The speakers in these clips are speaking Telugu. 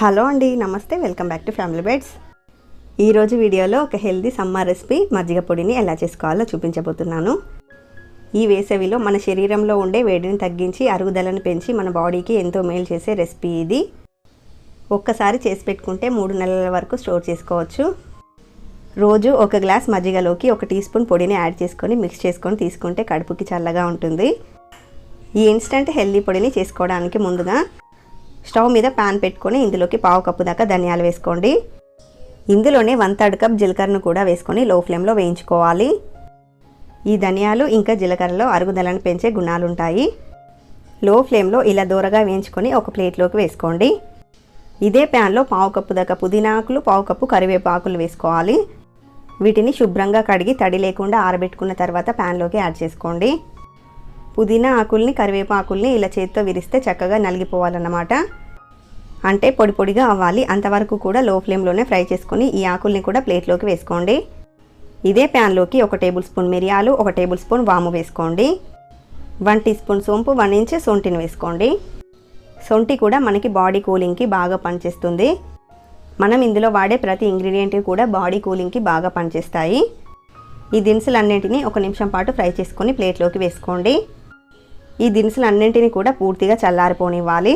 హలో అండి నమస్తే welcome back to family beds. ఈరోజు వీడియోలో ఒక హెల్దీ సమ్మర్ రెసిపీ మజ్జిగ పొడిని ఎలా చేసుకోవాలో చూపించబోతున్నాను. ఈ వేసవిలో మన శరీరంలో ఉండే వేడిని తగ్గించి అరుగుదలను పెంచి మన బాడీకి ఎంతో మేలు చేసే రెసిపీ ఇది. ఒక్కసారి చేసి పెట్టుకుంటే మూడు నెలల వరకు స్టోర్ చేసుకోవచ్చు. రోజు ఒక గ్లాస్ మజ్జిగలోకి ఒక టీ స్పూన్ పొడిని యాడ్ చేసుకొని మిక్స్ చేసుకొని తీసుకుంటే కడుపుకి చల్లగా ఉంటుంది. ఈ ఇన్స్టంట్ హెల్దీ పొడిని చేసుకోవడానికి ముందుగా స్టవ్ మీద ప్యాన్ పెట్టుకొని ఇందులోకి పావు కప్పు దాకా ధనియాలు వేసుకోండి. ఇందులోనే వన్ థర్డ్ కప్ జీలకర్రను కూడా వేసుకొని లో ఫ్లేమ్లో వేయించుకోవాలి. ఈ ధనియాలు ఇంకా జీలకర్రలో అరుగుదలను పెంచే గుణాలు ఉంటాయి లో ఫ్లేమ్లో ఇలా దూరగా వేయించుకొని ఒక ప్లేట్లోకి వేసుకోండి. ఇదే ప్యాన్లో పావు కప్పు దాకా పుదీనా ఆకులు పావు కప్పు కరివేపాకులు వేసుకోవాలి. వీటిని శుభ్రంగా కడిగి తడి లేకుండా ఆరబెట్టుకున్న తర్వాత ప్యాన్లోకి యాడ్ చేసుకోండి. పుదీనా ఆకుల్ని కరివేపాకుల్ని ఇలా చేతితో విరిస్తే చక్కగా నలిగిపోవాలన్నమాట. అంటే పొడి పొడిగా అవ్వాలి. అంతవరకు కూడా లో ఫ్లేమ్లోనే ఫ్రై చేసుకొని ఈ ఆకుల్ని కూడా ప్లేట్లోకి వేసుకోండి. ఇదే ప్యాన్లోకి ఒక టేబుల్ స్పూన్ మిరియాలు ఒక టేబుల్ స్పూన్ వాము వేసుకోండి. వన్ టీ స్పూన్ సోంపు వన్ ఇంచ్ సొంటిని వేసుకోండి. సొంటి కూడా మనకి బాడీ కూలింగ్కి బాగా పనిచేస్తుంది. మనం ఇందులో వాడే ప్రతి ఇంగ్రీడియంట్ కూడా బాడీ కూలింగ్కి బాగా పనిచేస్తాయి. ఈ దినుసులన్నింటినీ ఒక నిమిషం పాటు ఫ్రై చేసుకొని ప్లేట్లోకి వేసుకోండి. ఈ దినుసులన్నింటినీ కూడా పూర్తిగా చల్లారిపోనివ్వాలి.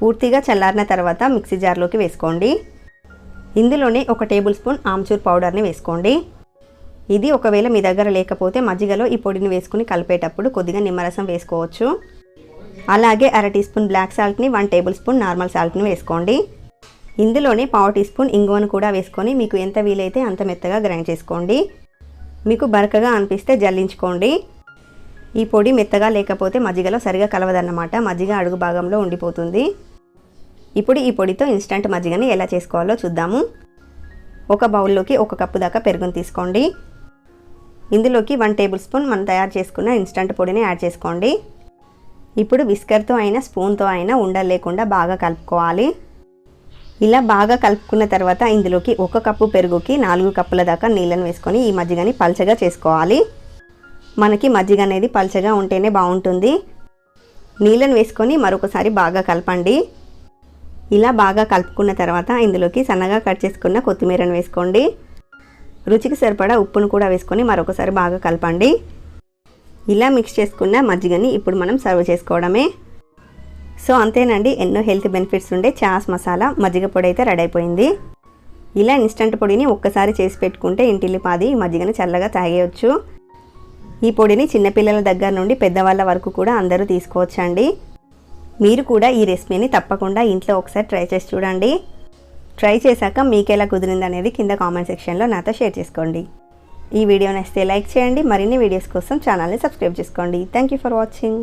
పూర్తిగా చల్లారిన తర్వాత మిక్సీ జార్లోకి వేసుకోండి. ఇందులోనే ఒక టేబుల్ స్పూన్ ఆమ్చూర్ పౌడర్ని వేసుకోండి. ఇది ఒకవేళ మీ దగ్గర లేకపోతే మజ్జిగలో ఈ పొడిని వేసుకుని కలిపేటప్పుడు కొద్దిగా నిమ్మరసం వేసుకోవచ్చు. అలాగే అర టీ స్పూన్ బ్లాక్ సాల్ట్ని వన్ టేబుల్ స్పూన్ నార్మల్ సాల్ట్ని వేసుకోండి. ఇందులోనే పావు టీ స్పూన్ ఇంగువను కూడా వేసుకొని మీకు ఎంత వీలైతే అంత మెత్తగా గ్రైండ్ చేసుకోండి. మీకు బరకగా అనిపిస్తే జల్లించుకోండి. ఈ పొడి మెత్తగా లేకపోతే మజ్జిగలో సరిగా కలవదన్నమాట. మజ్జిగ అడుగు భాగంలో ఉండిపోతుంది. ఇప్పుడు ఈ పొడితో ఇన్స్టంట్ మజ్జిగని ఎలా చేసుకోవాలో చూద్దాము. ఒక బౌల్లోకి ఒక కప్పు దాకా పెరుగుని తీసుకోండి. ఇందులోకి వన్ టేబుల్ స్పూన్ మనం తయారు చేసుకున్న ఇన్స్టంట్ పొడిని యాడ్ చేసుకోండి. ఇప్పుడు విస్కర్తో అయినా స్పూన్తో అయినా ఉండలు లేకుండా బాగా కలుపుకోవాలి. ఇలా బాగా కలుపుకున్న తర్వాత ఇందులోకి ఒక కప్పు పెరుగుకి నాలుగు కప్పుల దాకా నీళ్ళను వేసుకొని ఈ మజ్జిగని పల్చగా చేసుకోవాలి. మనకి మజ్జిగ అనేది పల్చగా ఉంటేనే బాగుంటుంది. నీళ్ళని వేసుకొని మరొకసారి బాగా కలపండి. ఇలా బాగా కలుపుకున్న తర్వాత ఇందులోకి సన్నగా కట్ చేసుకున్న కొత్తిమీరను వేసుకోండి. రుచికి సరిపడా ఉప్పును కూడా వేసుకొని మరొకసారి బాగా కలపండి. ఇలా మిక్స్ చేసుకున్న మజ్జిగని ఇప్పుడు మనం సర్వ్ చేసుకోవడమే. సో అంతేనండి. ఎన్నో హెల్త్ బెనిఫిట్స్ ఉండే చాస్ మసాలా మజ్జిగ పొడి అయితే రెడీ అయిపోయింది. ఇలా ఇన్స్టంట్ పొడిని ఒక్కసారి చేసి పెట్టుకుంటే ఇంటిల్లిపాది మజ్జిగని చల్లగా తాగేయచ్చు. ఈ పొడిని చిన్నపిల్లల దగ్గర నుండి పెద్దవాళ్ళ వరకు కూడా అందరూ తీసుకోవచ్చండి. మీరు కూడా ఈ రెసిపీని తప్పకుండా ఇంట్లో ఒకసారి ట్రై చేసి చూడండి. ట్రై చేశాక మీకు ఎలా కుదిరింది అనేది కింద కామెంట్ సెక్షన్లో నాతో షేర్ చేసుకోండి. ఈ వీడియో నచ్చితే లైక్ చేయండి. మరిన్ని వీడియోస్ కోసం ఛానల్ని సబ్స్క్రైబ్ చేసుకోండి. Thank you for watching.